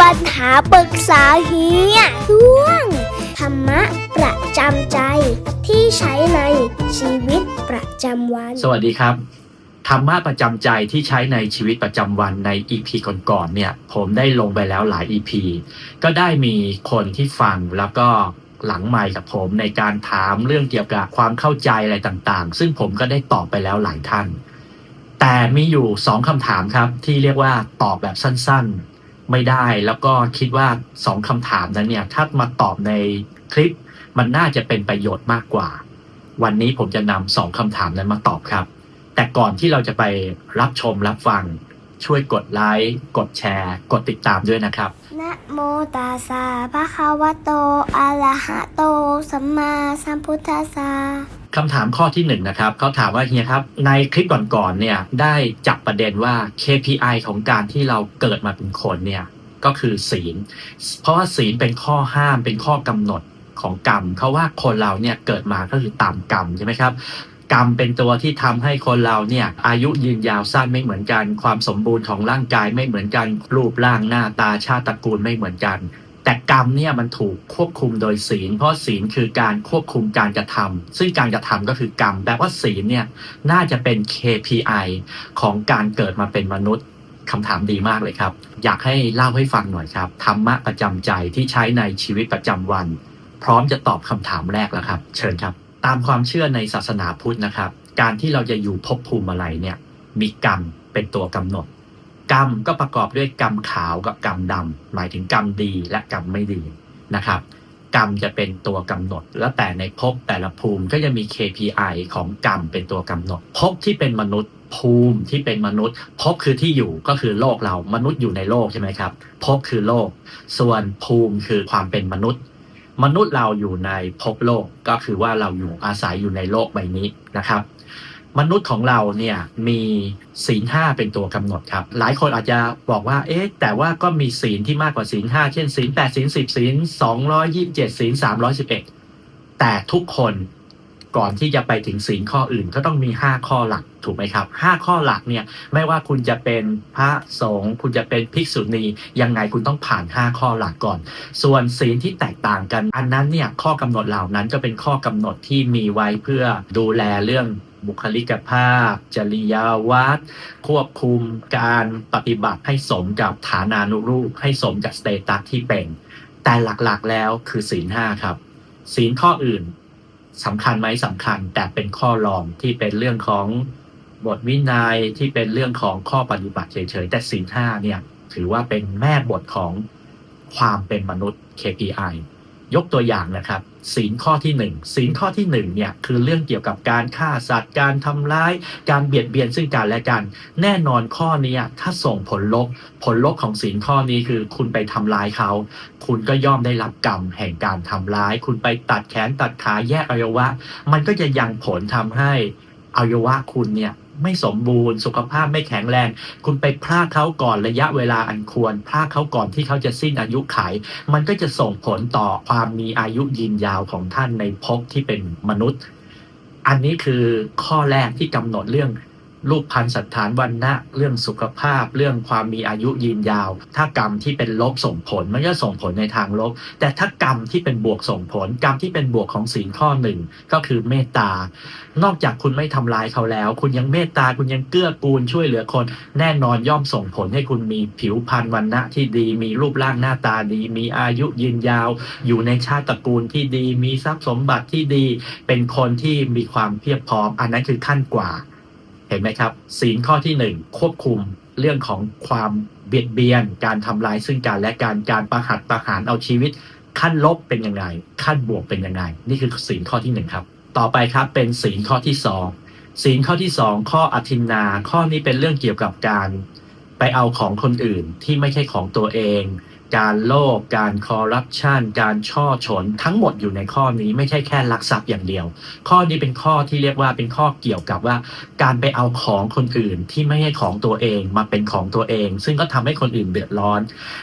ปัญหาปรึกษาเฮียช่วง ธรรมะประจำใจที่ใช้ในชีวิตประจำวัน สวัสดีครับ ธรรมะประจำใจที่ใช้ในชีวิตประจำวันใน EP ก่อนๆเนี่ย ผมได้ลงไปแล้วหลาย EP ก็ได้มีคนที่ฟังแล้วก็หลังไมค์กับผมในการถามเรื่องเกี่ยวกับความเข้าใจอะไรต่างๆ ซึ่งผมก็ได้ตอบไปแล้วหลายท่าน แต่มีอยู่สองคำถามครับที่เรียกว่าตอบแบบสั้น ๆ ไม่ได้ แล้วก็คิดว่าสองคำถามนั้นเนี่ย ถ้ามาตอบในคลิป มันน่าจะเป็นประโยชน์มากกว่า วันนี้ผมจะนำสองคำถามนั้นมาตอบครับ แต่ก่อนที่เราจะไปรับชมรับฟัง ช่วยกดไลค์กดแชร์ กดติดตามด้วยนะครับนะโมตัสสะภะคะวะโตอะระหะโต สัมมาสัมพุทธัสสะ คำถามข้อที่หนึ่งนะครับเขาถามว่าเฮียครับ ในคลิปก่อนๆเนี่ยได้จับประเด็นว่า KPI ของการที่เราเกิดมาเป็นคนเนี่ยก็คือศีล เพราะว่าศีลเป็นข้อห้ามเป็นข้อกำหนดของกรรมเขาว่าคนเราเนี่ยเกิดมาก็คือตามกรรมใช่ไหมครับกรรมเป็นตัวที่ทำให้คนเราเนี่ยอายุยืนยาวสั้นไม่เหมือนกัน ความสมบูรณ์ของร่างกายไม่เหมือนกันรูปร่างหน้าตาชาติตระกูลไม่เหมือนกัน แต่กรรมเนี่ยมันถูกควบคุมโดยศีล เพราะศีลคือการควบคุมการกระทำซึ่งการกระทำก็คือกรรมแปลว่าศีลเนี่ยน่าจะเป็น KPI ของการเกิดมาเป็นมนุษย์คำถามดีมากเลยครับ อยากให้เล่าให้ฟังหน่อยครับธรรมะประจำใจที่ใช้ในชีวิตประจำวัน พร้อมจะตอบคำถามแรกแล้วครับ เชิญครับ ตามความเชื่อในศาสนาพุทธนะครับ การที่เราจะอยู่ภพภูมิอะไรเนี่ยมีกรรมเป็นตัวกำหนด กรรมก็ประกอบด้วยกรรมขาวกับกรรมดำหมายถึงกรรมดีและกรรมไม่ดีนะครับ กรรมจะเป็นตัวกำหนด แล้วแต่ในภพแต่ละภูมิก็จะมี KPI ของกรรมเป็นตัวกำหนดภพที่เป็นมนุษย์ภูมิที่เป็นมนุษย์ภพคือที่อยู่ก็คือโลกเรามนุษย์อยู่ในโลกใช่ไหมครับภพคือโลก ส่วนภูมิคือความเป็นมนุษย์ มนุษย์เราอยู่ในภพโลกก็คือว่าเราอยู่อาศัยอยู่ในโลกใบนี้นะครับ มนุษย์ของเราเนี่ยมีศีลห้าเป็นตัวกำหนดครับ หลายคนอาจจะบอกว่า เอ๊ะ แต่ว่าก็มีศีลที่มากกว่าศีลห้าเช่นศีลแปดศีลสิบศีลสองร้อยยี่สิบเจ็ดศีลสามร้อยสิบเอ็ดแต่ทุกคนก่อนที่จะไปถึงศีลข้ออื่นก็ต้องมีห้าข้อหลักถูกไหมครับห้าข้อหลักเนี่ยไม่ว่าคุณจะเป็นพระสงฆ์คุณจะเป็นภิกษุณียังไงคุณต้องผ่านห้าข้อหลักก่อน ส่วนศีลที่แตกต่างกัน อันนั้นเนี่ยข้อกำหนดเหล่านั้นก็เป็นข้อกำหนดที่มีไว้เพื่อดูแลเรื่อง บุคลิกภาพ จริยาวัตรควบคุมการปฏิบัติให้สมกับฐานานุรูป ให้สมกับสเตตัสที่เป็น แต่หลักๆแล้วคือศีลห้าครับ ศีลข้ออื่นสำคัญไหมสำคัญ แต่เป็นข้อรองที่เป็นเรื่องของบทวินัยที่เป็นเรื่องของข้อปฏิบัติเฉยๆแต่ศีลห้าเนี่ย ถือว่าเป็นแม่บทของความเป็นมนุษย์ KPI ยกตัวอย่างนะครับ ศีลข้อที่หนึ่งศีลข้อที่หนึ่งเนี่ยคือเรื่องเกี่ยวกับการฆ่าสัตว์ การทำร้าย การเบียดเบียนซึ่งกันและกัน แน่นอนข้อนี้ถ้าส่งผลลบผลลบของศีลข้อนี้คือ คุณไปทำร้ายเขา คุณก็ย่อมได้รับกรรมแห่งการทำร้าย คุณไปตัดแขนตัดขาแยกอวัยวะ มันก็จะยังผลทำให้อวัยวะคุณเนี่ย ไม่สมบูรณ์ สุขภาพไม่แข็งแรง คุณไปพลาดเขาก่อนระยะเวลาอันควรพลาดเขาก่อนที่เขาจะสิ้นอายุขัยมันก็จะส่งผลต่อความมีอายุยืนยาวของท่านในภพที่เป็นมนุษย์ อันนี้คือข้อแรกที่กำหนดเรื่อง รูปพันธ์สันฐานวันนะเรื่องสุขภาพ เรื่องความมีอายุยืนยาว ถ้ากรรมที่เป็นลบส่งผลมันก็ส่งผลในทางลบ แต่ถ้ากรรมที่เป็นบวกส่งผล กรรมที่เป็นบวกของศีลข้อหนึ่งก็คือเมตตา นอกจากคุณไม่ทำร้ายเขาแล้ว คุณยังเมตตาคุณยังเกื้อกูลช่วยเหลือคน แน่นอนย่อมส่งผลให้คุณมีผิวพรรณวันณะที่ดี มีรูปร่างหน้าตาดี มีอายุยืนยาว อยู่ในชาติตระกูลที่ดี มีทรัพย์สมบัติที่ดี เป็นคนที่มีความเพียบพร้อม อันนั้นคือขั้นกว่า เห็นไหมครับศีลข้อที่หนึ่งควบคุมเรื่องของความเบียดเบียน การทำลายซึ่งกันและการการประหัตประหารเอาชีวิต ขั้นลบเป็นยังไง ขั้นบวกเป็นยังไง นี่คือศีลข้อที่หนึ่งครับ ต่อไปครับเป็นศีลข้อที่สองศีลข้อที่สองข้ออธินนา ข้อนี้เป็นเรื่องเกี่ยวกับการ ไปเอาของคนอื่นที่ไม่ใช่ของตัวเอง การโลภการคอร์รัปชันการช่อฉนทั้งหมดอยู่ในข้อนี้ไม่ใช่แค่ลักทรัพย์อย่างเดียว ข้อนี้เป็นข้อที่เรียกว่าเป็นข้อเกี่ยวกับว่า การไปเอาของคนอื่นที่ไม่ใช่ของตัวเองมาเป็นของตัวเอง ซึ่งก็ทำให้คนอื่นเดือดร้อน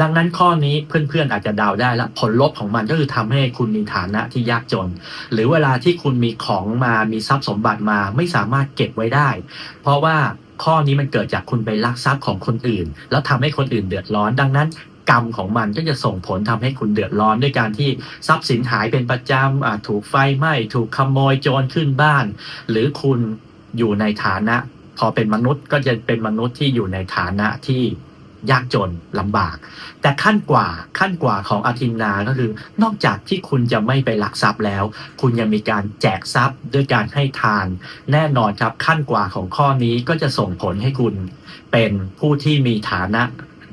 ดังนั้นข้อนี้เพื่อนๆอาจจะเดาได้ละผลลบของมันก็คือทำให้คุณมีฐานะที่ยากจน หรือเวลาที่คุณมีของมามีทรัพย์สมบัติมาไม่สามารถเก็บไว้ได้ เพราะว่าข้อนี้มันเกิดจากคุณไปลักทรัพย์ของคนอื่น แล้วทำให้คนอื่นเดือดร้อน ดังนั้น กรรมของมันก็จะส่งผลทำให้คุณเดือดร้อนด้วยการที่ทรัพย์สินหายเป็นประจำถูกไฟไหม้ถูกขโมยโจรขึ้นบ้าน หรือคุณอยู่ในฐานะ พอเป็นมนุษย์ก็จะเป็นมนุษย์ที่อยู่ในฐานะที่ยากจนลำบาก แต่ขั้นกว่าขั้นกว่าของอาทินนาก็คือนอกจากที่คุณจะไม่ไปหลักทรัพย์แล้ว คุณยังมีการแจกทรัพย์ด้วยการให้ทาน แน่นอนครับขั้นกว่าของข้อนี้ก็จะส่งผลให้คุณเป็นผู้ที่มีฐานะ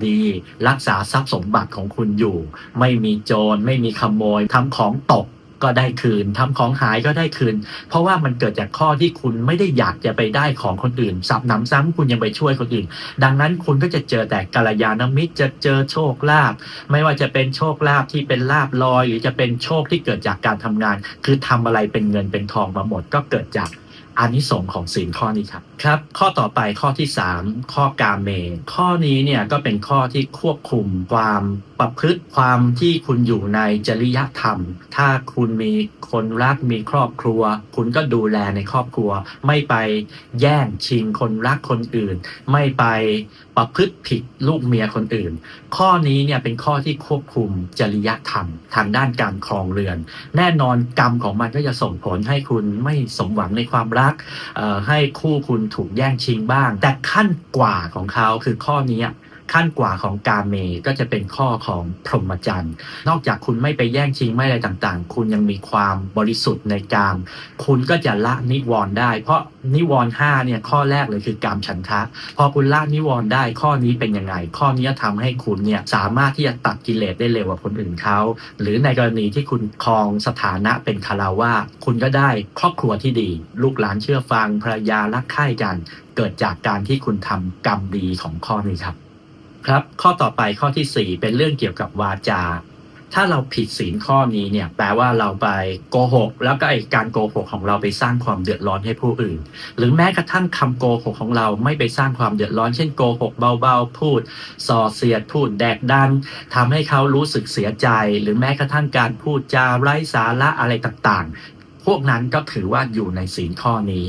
ดี รักษาทรัพย์สมบัติของคุณอยู่ ไม่มีโจรไม่มีขโมยทำของตกก็ได้คืนทำของหายก็ได้คืน เพราะว่ามันเกิดจากข้อที่คุณไม่ได้อยากจะไปได้ของคนอื่นสับหนำซ้ำคุณยังไปช่วยคนอื่น ดังนั้นคุณก็จะเจอแต่กัลยาณมิตรจะเจอโชคลาภไม่ว่าจะเป็นโชคลาภที่เป็นลาบลอย หรือจะเป็นโชคที่เกิดจากการทำงาน คือทำอะไรเป็นเงินเป็นทองมาหมดก็เกิดจาก อานิสงส์ของศีลข้อนี้ครับครับ ข้อต่อไปข้อที่ 3 ข้อกาเม ข้อนี้เนี่ยก็เป็นข้อที่ควบคุมความประพฤติความที่คุณอยู่ในจริยธรรม ถ้าคุณมีคนรักมีครอบครัว คุณก็ดูแลในครอบครัว ไม่ไปแย่งชิงคนรักคนอื่น ไม่ไปประพฤติผิดลูกเมียคนอื่น ข้อนี้เนี่ยเป็นข้อที่ควบคุมจริยธรรม ทางด้านการครองเรือน แน่นอนกรรมของมันก็จะส่งผลให้คุณไม่สมหวังในความรักเอ่อให้คู่คุณถูกแย่งชิงบ้าง แต่ขั้นกว่าของเขาคือข้อนี้ ขั้นกว่าของกาเมก็จะเป็นข้อของพรหมจรรย์นอกจากคุณไม่ไปแย่งชิงไม่อะไรต่างๆ คุณยังมีความบริสุทธิ์ในกาม คุณก็จะละนิวรณ์ได้ เพราะนิวรณ์ห้าเนี่ยข้อแรกเลยคือกามฉันทะ พอคุณละนิวรณ์ได้ข้อนี้เป็นยังไง ข้อนี้จะทำให้คุณเนี่ยสามารถที่จะตัดกิเลสได้เร็วกว่าคนอื่นเขาหรือในกรณีที่คุณครองสถานะเป็นคาราวาคุณก็ได้ครอบครัวที่ดี ลูกหลานเชื่อฟังภรรยารักใคร่กัน เกิดจากการที่คุณทำกรรมดีของข้อนี้ครับ ครับ ข้อต่อไปข้อที่ 4 เป็นเรื่องเกี่ยวกับวาจา ถ้าเราผิดศีลข้อนี้เนี่ยแปลว่าเราไปโกหก แล้วก็ไอการโกหกของเราไปสร้างความเดือดร้อนให้ผู้อื่น หรือแม้กระทั่งคำโกหกของเราไม่ไปสร้างความเดือดร้อน เช่นโกหกเบาๆ พูดส่อเสียดพูดแดกดันทำให้เขารู้สึกเสียใจ หรือแม้กระทั่งการพูดจาไร้สาระอะไรต่างๆ พวกนั้นก็ถือว่าอยู่ในศีลข้อนี้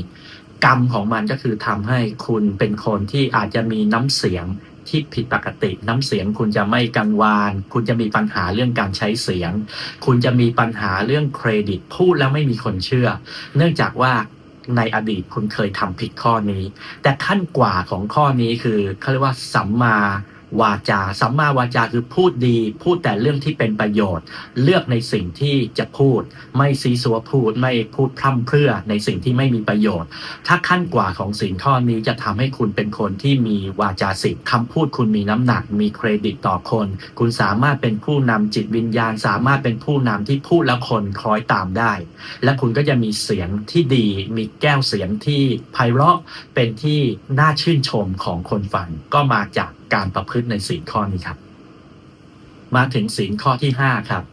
กรรมของมันก็คือทำให้คุณเป็นคนที่อาจจะมีน้ำเสียง ที่ผิดปกติ น้ำเสียงคุณจะไม่กังวาน คุณจะมีปัญหาเรื่องการใช้เสียง คุณจะมีปัญหาเรื่องเครดิต พูดแล้วไม่มีคนเชื่อ เนื่องจากว่าในอดีตคุณเคยทำผิดข้อนี้ แต่ขั้นกว่าของข้อนี้คือเขาเรียกว่าสัมมา วาจาสัมมาวาจาคือพูดดี พูดแต่เรื่องที่เป็นประโยชน์ เลือกในสิ่งที่จะพูด ไม่ซีซัวพูดไม่พูดพร่ำเพรื่อในสิ่งที่ไม่มีประโยชน์ ถ้าขั้นกว่าของสิ่งข้อนี้จะทำให้คุณเป็นคนที่มีวาจาสิทธิ์คำพูดคุณมีน้ำหนัก มีเครดิตต่อคน คุณสามารถเป็นผู้นำจิตวิญญาณ สามารถเป็นผู้นำที่พูดแล้วคนคล้อยตามได้ และคุณก็จะมีเสียงที่ดี มีแก้วเสียงที่ไพเราะเป็นที่น่าชื่นชมของคนฟังก็มาจาก การประพฤติในศีลข้อนี้ครับ มาถึงศีลข้อที่5ครับ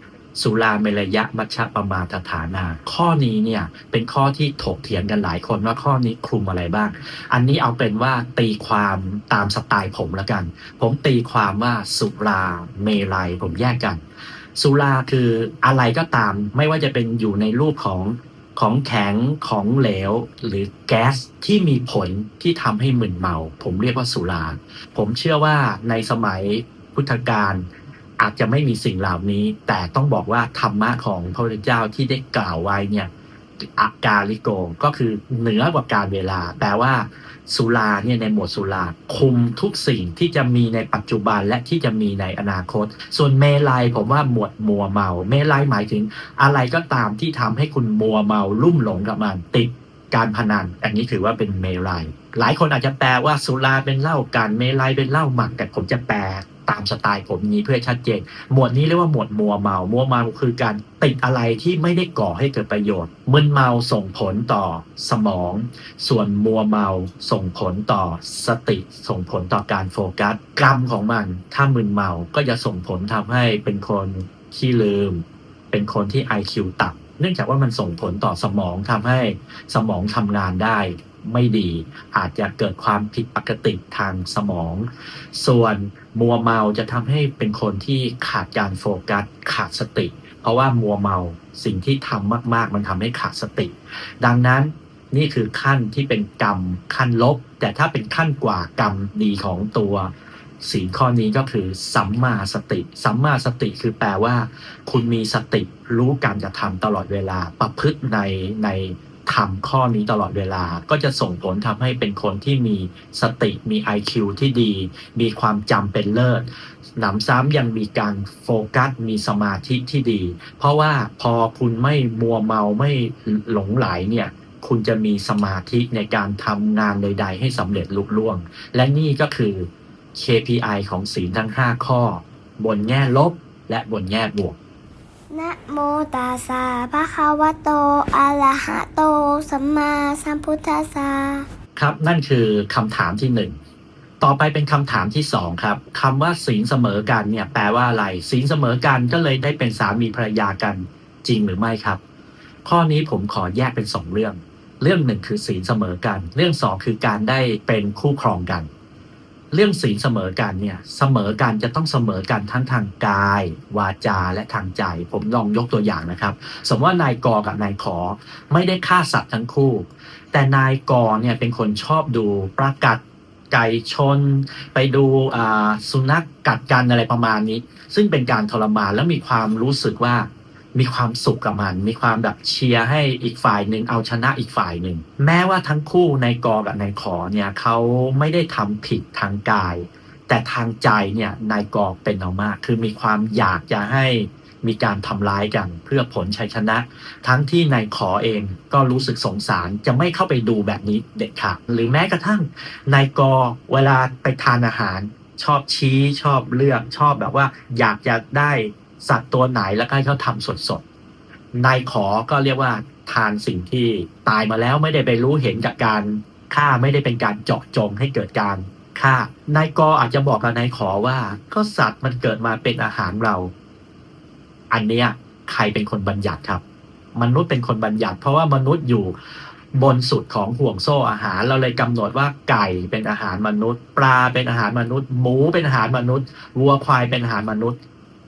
สุราเมรยะมัชฌะปมาทฐานา ข้อนี้เนี่ยเป็นข้อที่ถกเถียงกันหลายคนว่าข้อนี้คลุมอะไรบ้าง อันนี้เอาเป็นว่าตีความตามสไตล์ผมล้วกัน ผมตีความว่าสุราเมลัยผมแยกกัน สุราคืออะไรก็ตาม ไม่ว่าจะเป็นอยู่ในรูปของ ของแข็งของเหลว หรือแก๊สที่มีผลที่ทำให้มึนเมา ผมเรียกว่าสุรา ผมเชื่อว่าในสมัยพุทธกาลอาจจะไม่มีสิ่งเหล่านี้ แต่ต้องบอกว่าธรรมะของพระพุทธเจ้าที่ได้กล่าวไว้เนี่ยอากาลิโกก็คือเหนือกว่าการเวลาแปลว่า สุราเนี่ยในหมวดสุราคุมทุกสิ่งที่จะมีในปัจจุบันและที่จะมีในอนาคต ส่วนเมลัยผมว่าหมวดมัวเมา เมลัยหมายถึงอะไรก็ตามที่ทำให้คุณมัวเมาลุ่มหลงกับมันติดการพนัน อันนี้ถือว่าเป็นเมลัยหลายคนอาจจะแปลว่าสุราเป็นเหล้ากันเมลัยเป็นเหล้าหมักแต่ผมจะแปล ตามสไตล์ผมนี้เพื่อชัดเจน หมวดนี้เรียกว่าหมวดมัวเมา มัวเมาคือการติดอะไรที่ไม่ได้ก่อให้เกิดประโยชน์มึนเมาส่งผลต่อสมอง ส่วนมัวเมาส่งผลต่อสติ ส่งผลต่อการโฟกัส กรรมของมัน ถ้ามึนเมาก็จะส่งผลทำให้เป็นคนขี้ลืม เป็นคนที่ IQ ต่ำเนื่องจากว่ามันส่งผลต่อสมองทำให้สมองทำงานได้ไม่ดี อาจจะเกิดความผิดปกติทางสมอง ส่วน มัวเมาจะทำให้เป็นคนที่ขาดการโฟกัสขาดสติ เพราะว่ามัวเมาสิ่งที่ทำมาก ๆ มันทำให้ขาดสติ ดังนั้นนี่คือขั้นที่เป็นกรรมขั้นลบ แต่ถ้าเป็นขั้นกว่ากรรมดีของตัวศีข้อนี้ก็คือสัมมาสติ สัมมาสติคือแปลว่า คุณมีสติรู้การกระทำตลอดเวลาประพฤติในใน ทำข้อนี้ตลอดเวลา ก็จะส่งผลทำให้เป็นคนที่มีสติมี IQ ที่ดี มีความจำเป็นเลิศหนำซ้ำยังมีการโฟกัสมีสมาธิที่ดี เพราะว่าพอคุณไม่มัวเมาไม่หลงไหลเนี่ยคุณจะมีสมาธิในการทำงานใด ๆ ให้สำเร็จลุล่วง และนี่ก็คือ KPI ของศีลทั้ง 5 ข้อ บนแง่ลบและบนแง่บวก นะโมตัสสะภะคะวะโตอะระหะโต สัมมาสัมพุทธัสสะครับนั่นคือคำถามที่หนึ่งต่อไปเป็นคำถามที่สองครับคำว่าศีลเสมอกันเนี่ย แปลว่าอะไรศีลเสมอกันก็เลยได้เป็นสามีภรรยากันจริงหรือไม่ครับ ข้อนี้ผมขอแยกเป็นสองเรื่อง เรื่องหนึ่งคือศีลเสมอกัน เรื่องสองคือการได้เป็นคู่ครองกัน เรื่องศีลเสมอกันเนี่ยเสมอกันจะต้องเสมอกันทั้งทางกาย วาจาและทางใจ ผมลองยกตัวอย่างนะครับ สมมติว่านายกอกับนายขอไม่ได้ฆ่าสัตว์ทั้งคู่ แต่นายกอเนี่ยเป็นคนชอบดูประกัดไก่ชน ไปดูอ่าสุนัขกัดกันอะไรประมาณนี้ ซึ่งเป็นการทรมานแล้วมีความรู้สึกว่า มีความสุขกับมัน มีความแบบเชียร์ให้อีกฝ่ายหนึ่งเอาชนะอีกฝ่ายหนึ่ง แม้ว่าทั้งคู่นายกอกับนายขอเนี่ยเขาไม่ได้ทำผิดทางกาย แต่ทางใจเนี่ยนายกอเป็นเอามาก คือมีความอยากจะให้มีการทำร้ายกันเพื่อผลชัยชนะ ทั้งที่นายขอเองก็รู้สึกสงสารจะไม่เข้าไปดูแบบนี้เด็ดขาดหรือแม้กระทั่งนายกอเวลาไปทานอาหารชอบชี้ชอบเลือกชอบแบบว่า อยากจะได้ สัตว์ตัวไหนแล้วก็ให้เขาทำสดๆนายขอก็เรียกว่าทานสิ่งที่ตายมาแล้วไม่ได้ไปรู้เห็นจากการฆ่าไม่ได้เป็นการเจาะจงให้เกิดการฆ่านายกออาจจะบอกกับนายขอว่า ก็สัตว์มันเกิดมาเป็นอาหารเรา อันเนี้ยใครเป็นคนบัญญัติครับ มนุษย์เป็นคนบัญญัติ เพราะว่ามนุษย์อยู่บนสุดของห่วงโซ่อาหารเราเลยกำหนดว่าไก่เป็นอาหารมนุษย์ ปลาเป็นอาหารมนุษย์ หมูเป็นอาหารมนุษย์วัวควายเป็นอาหารมนุษย์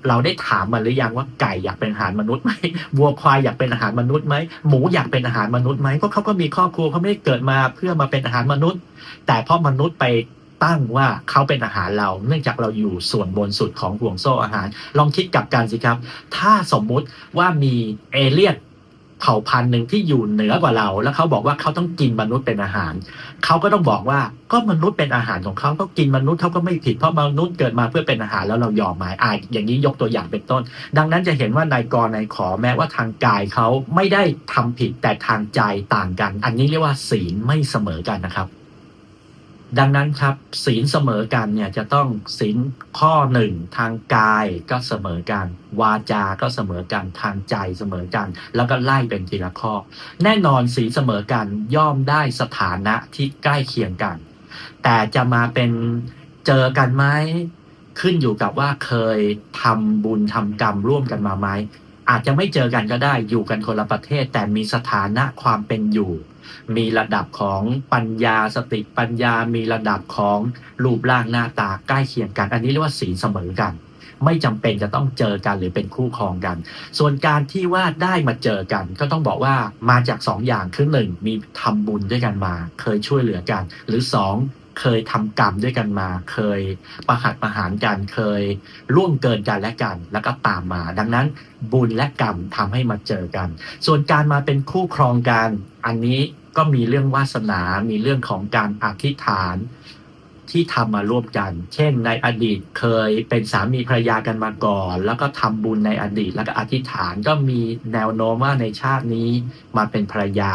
เราได้ถามมันหรือยังว่าไก่อยากเป็นอาหารมนุษย์ไหมวัวควายอยากเป็นอาหารมนุษย์ไหมหมูอยากเป็นอาหารมนุษย์ไหมเพราะเขาก็มีครอบครัวเขาไม่ได้เกิดมาเพื่อมาเป็นอาหารมนุษย์ แต่เพราะมนุษย์ไปตั้งว่าเขาเป็นอาหารเรา เนื่องจากเราอยู่ส่วนบนสุดของห่วงโซ่อาหาร ลองคิดกลับกันสิครับ ถ้าสมมุติว่ามีเอเลี่ยน เผ่าพันธุ์หนึ่งที่อยู่เหนือกว่าเรา แล้วเขาบอกว่าเขาต้องกินมนุษย์เป็นอาหาร เขาก็ต้องบอกว่าก็มนุษย์เป็นอาหารของเขาเขากินมนุษย์เขาก็ไม่ผิดเพราะมนุษย์เกิดมาเพื่อเป็นอาหารแล้วเรายอมไหมอ่าอย่างนี้ยกตัวอย่างเป็นต้น ดังนั้นจะเห็นว่านายกรนายขอแม้ว่าทางกายเขาไม่ได้ทำผิดแต่ทางใจต่างกัน อันนี้เรียกว่าศีลไม่เสมอกันนะครับ ดังนั้นครับศีลเสมอกันเนี่ยจะต้องศีลข้อหนึ่งทางกายก็เสมอกัน วาจา ก็เสมอกันทางใจเสมอกัน แล้วก็ไล่เป็นทีละข้อ แน่นอนศีลเสมอกันย่อมได้สถานะที่ใกล้เคียงกัน แต่จะมาเป็นเจอกันไหมขึ้นอยู่กับว่าเคยทำบุญทำกรรมร่วมกันมาไหมอาจจะไม่เจอกันก็ได้อยู่กันคนละประเทศ แต่มีสถานะความเป็นอยู่ มีระดับของปัญญาสติปัญญา มีระดับของรูปร่างหน้าตาใกล้เคียงกัน อันนี้เรียกว่าศีลเสมอกัน ไม่จำเป็นจะต้องเจอกันหรือเป็นคู่ครองกัน ส่วนการที่ว่าได้มาเจอกัน ก็ต้องบอกว่ามาจากสองอย่างคือหนึ่งมีทำบุญด้วยกันมา เคยช่วยเหลือกัน หรือสอง เคยทำกรรมด้วยกันมา เคยประหัตประหารกัน เคยร่วมเกินกันและกัน แล้วก็ตามมา ดังนั้นบุญและกรรมทำให้มาเจอกัน ส่วนการมาเป็นคู่ครองกัน อันนี้ก็มีเรื่องวาสนา มีเรื่องของการอธิษฐานที่ทำมาร่วมกัน เช่นในอดีตเคยเป็นสามีภรรยากันมาก่อน แล้วก็ทำบุญในอดีต แล้วก็อธิษฐานก็มีแนวโน้มว่าในชาตินี้มาเป็นภรรยา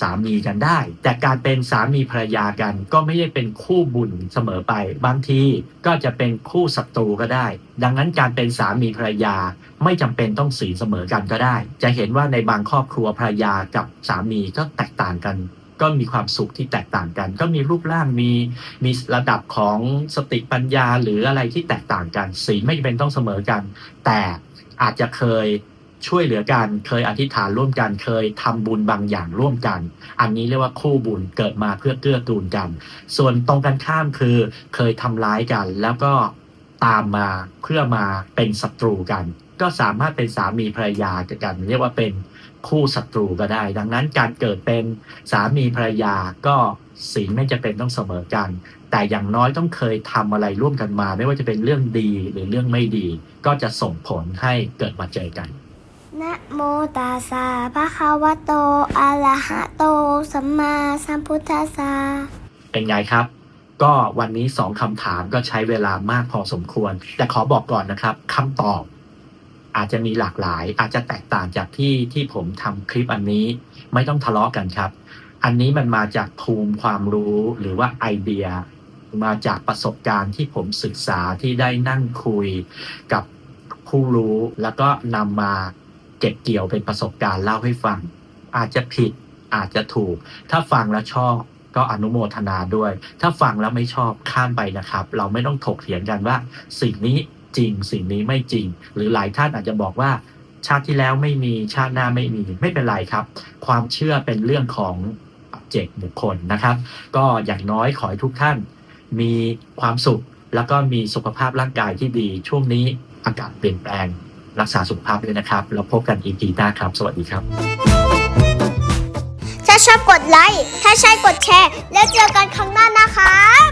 สามีกันได้ แต่การเป็นสามีภรรยากัน ก็ไม่ได้เป็นคู่บุญเสมอไป บางทีก็จะเป็นคู่ศัตรูก็ได้ ดังนั้นการเป็นสามีภรรยาไม่จำเป็นต้องสีเสมอกันก็ได้ จะเห็นว่าในบางครอบครัวภรรยากับสามีก็แตกต่างกันก็มีความสุขที่แตกต่างกัน ก็มีรูปร่างมีมีระดับของสติปัญญาหรืออะไรที่แตกต่างกัน สีไม่จำเป็นต้องเสมอกัน แต่อาจจะเคย ช่วยเหลือกันเคยอธิษฐานร่วมกันเคยทำบุญบางอย่างร่วมกัน อันนี้เรียกว่าคู่บุญเกิดมาเพื่อเกื้อกูลกัน ส่วนตรงกันข้ามคือเคยทำร้ายกัน แล้วก็ตามมาเพื่อมาเป็นศัตรูกัน ก็สามารถเป็นสามีภรรยากัน เรียกว่าเป็นคู่ศัตรูก็ได้ ดังนั้นการเกิดเป็นสามีภรรยาก็ศีลไม่จะเป็นต้องเสมอกัน แต่อย่างน้อยต้องเคยทำอะไรร่วมกันมา ไม่ว่าจะเป็นเรื่องดีหรือเรื่องไม่ดี ก็จะส่งผลให้เกิดมาเจอกัน นะโมตัสสะภะคะวะโตอะระหะโต สัมมาสัมพุทธัสสะเป็นไงครับ ก็วันนี้สองคำถามก็ใช้เวลามากพอสมควร แต่ขอบอกก่อนนะครับคำตอบ อาจจะมีหลากหลาย อาจจะแตกต่างจากที่ที่ผมทำคลิปอันนี้ ไม่ต้องทะเลาะกันครับ อันนี้มันมาจากภูมิความรู้หรือว่าไอเดีย มาจากประสบการณ์ที่ผมศึกษาที่ได้นั่งคุยกับผู้รู้แล้วก็นำมา เก็บเกี่ยวเป็นประสบการณ์เล่าให้ฟัง อาจจะผิดอาจจะถูก ถ้าฟังแล้วชอบก็อนุโมทนาด้วย ถ้าฟังแล้วไม่ชอบข้ามไปนะครับ เราไม่ต้องถกเถียงกันว่า สิ่งนี้จริงสิ่งนี้ไม่จริง หรือหลายท่านอาจจะบอกว่า ชาติที่แล้วไม่มีชาติหน้าไม่มีไม่เป็นไรครับ ความเชื่อเป็นเรื่องของปัจเจกบุคคลนะครับ ก็อย่างน้อยขอให้ทุกท่าน มีความสุข แล้วก็มีสุขภาพร่างกายที่ดี ช่วงนี้อากาศเปลี่ยนแปลง รักษาสุขภาพด้วยนะครับ แล้วพบกันอีกทีหน้าครับ สวัสดีครับ ถ้าชอบกดไลค์ ถ้าใช่กดแชร์ แล้วเจอกันครั้งหน้านะครับ